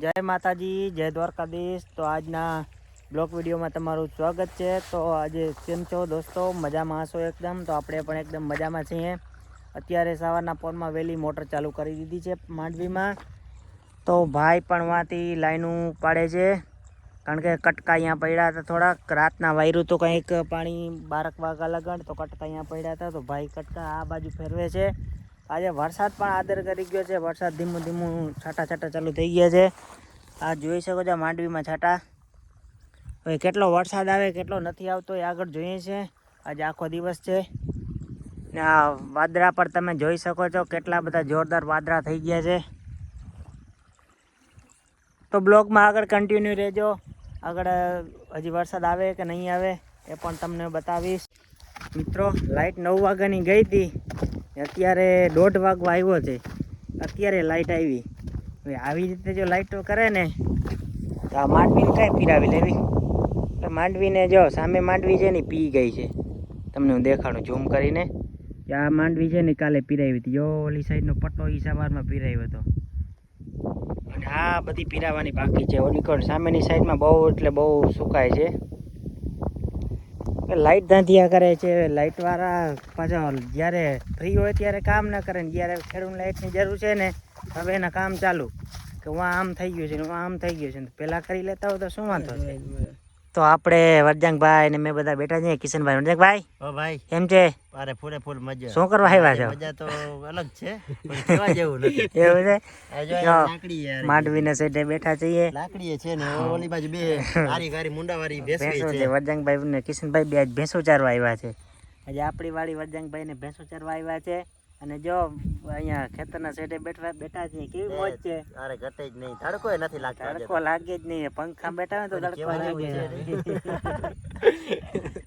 જય માતાજી, જય દ્વારકાધીશ. તો આજના બ્લોગ વિડીયોમાં તમારું સ્વાગત છે. તો આજે કેમ છો દોસ્તો? મજામાં હશો એકદમ? તો આપણે પણ એકદમ મજામાં છીએ. અત્યારે સવારના પોરમાં વહેલી મોટર ચાલુ કરી દીધી છે માંડવીમાં. તો ભાઈ પણ વાંથી લાઈનું પાડે છે. કારણ કે કટકા અહીંયા પડ્યા હતા થોડાક. રાતના વાયરું તો કંઈક પાણી બારક વાગા લગણ તો કટકા અહીંયા પડ્યા હતા. તો ભાઈ કટકા આ બાજુ ફેરવે છે. આજે વરસાદ પણ આદર કરી ગયો છે. વરસાદ ધીમું ધીમું છાંટા છાંટા ચાલુ થઈ ગયા છે. આ જોઈ શકો છો માંડવીમાં છાંટા. હવે કેટલો વરસાદ આવે, કેટલો નથી આવતો એ આગળ જોઈએ છે. આજે આખો દિવસ છે. ને આ વાદળા પર તમે જોઈ શકો છો કેટલા બધા જોરદાર વાદળા થઈ ગયા છે. તો બ્લોગમાં આગળ કન્ટિન્યુ રહેજો. આગળ હજી વરસાદ આવે કે નહીં આવે એ પણ તમને બતાવીશ. મિત્રો લાઇટ નવ વાગ્યાની ગઈ હતી. અત્યારે દોઢ વાગવા આવ્યો છે. અત્યારે લાઇટ આવી. હવે આવી રીતે જો લાઇટો કરે ને, તો આ માંડવીને કાંઈ પીરાવી લેવી. માંડવીને જો સામે માંડવી છે ને પી ગઈ છે. તમને હું દેખાડું ઝૂમ કરીને. આ માંડવી છે ને કાલે પીરાવી હતી. ઓલી સાઈડનો પટ્ટો એ સવારમાં પીરાવ્યો હતો. અને આ બધી પીરાવાની બાકી છે. ઓલી સામેની સાઈડમાં બહુ એટલે બહુ સુકાય છે. લાઈટ ધાંધિયા કરે છે લાઇટવાળા પાછો જ્યારે ફ્રી હોય ત્યારે કામ ના કરે ને જ્યારે ખેડૂત લાઈટની જરૂર છે ને, હવે એના કામ ચાલુ. કે હું આમ થઈ ગયું છે ને આમ થઈ ગયું છે પેલા કરી લેતા હોય તો શું વાંધો છે? તો આપણે વરજાંગભાઈ ને મેં બધા બેઠા છીએ કિશનભાઈ વરજાંગભાઈ. ઓ ભાઈ. કેમ છે? અરે ફૂલે ફૂલ મજા. શું કરવા આવ્યા છો? મજા તો અલગ છે પણ કેવા જેવું નથી. એવું છે? લાકડી યાર માંડવીને સાઈડે બેઠા છીએ. લાકડી છે ને ઓલી બાજુ બે હારી હારી મુંડા વાળી ભેંસો છે. છે. વરજાંગભાઈ ને કિશનભાઈ બે આજ ભેંસો ચારવા આવ્યા છે. આજે આપણી વાળી વરજાંગભાઈ ને ભેંસો ચારવા આવ્યા છે. અને જો અહીંયા ખેતરના સેટે બેઠા બેઠા છે કેવી મોજ છે? અરે ઘટે જ નહીં તડકો નથી લાગતો તડકો લાગે જ નહીં પંખા બેઠા હોય તો તડકો લાગે.